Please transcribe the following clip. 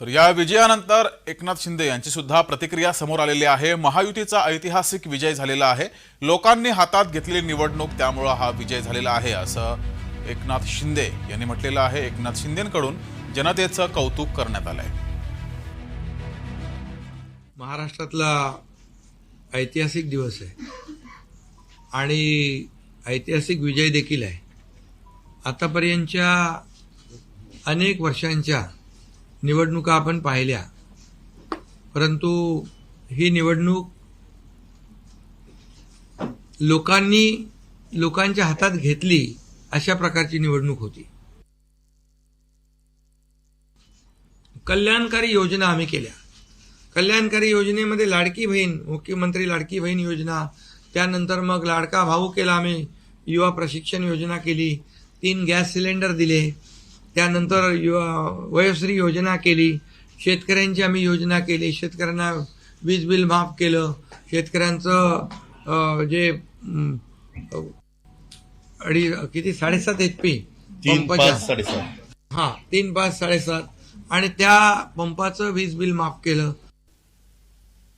तर या विजयानंतर एकनाथ शिंदे यांची सुद्धा प्रतिक्रिया समोर आलेली आहे. महायुतीचा ऐतिहासिक विजय झालेला आहे. लोकांनी हातात घेतलेली निवडणूक त्यामुळं हा विजय झालेला आहे असं एकनाथ शिंदे यांनी म्हटलेलं आहे. एकनाथ शिंदेकडून जनतेचं कौतुक करण्यात आलंय. महाराष्ट्रातला ऐतिहासिक दिवस आहे. आणि ऐतिहासिक विजय देखील आहे. आतापर्यंतच्या अनेक वर्षांच्या निवडणुका आपण पाहिल्या. परंतु ही निवडणूक लोकांनी लोकांच्या हातात घेतली अशा प्रकारची निवडणूक होती. कल्याणकारी योजना आम्ही केल्या. कल्याणकारी योजनेमध्ये लाडकी बहीण मुख्यमंत्री लाडकी बहीण योजना त्यानंतर मग लाडका भाऊ केला आम्ही युवा प्रशिक्षण योजना केली तीन गॅस सिलेंडर दिले त्यानंतर युवा वयोश्री योजना केली. शेतकऱ्यांची आम्ही योजना केली. शेतकऱ्यांना वीज बिल माफ केलं. शेतकऱ्यांचं जे अडी किती? साडेसात एच पी? साडेसात. हा तीन पाच साडेसात. आणि त्या पंपाचं वीज बिल माफ केलं.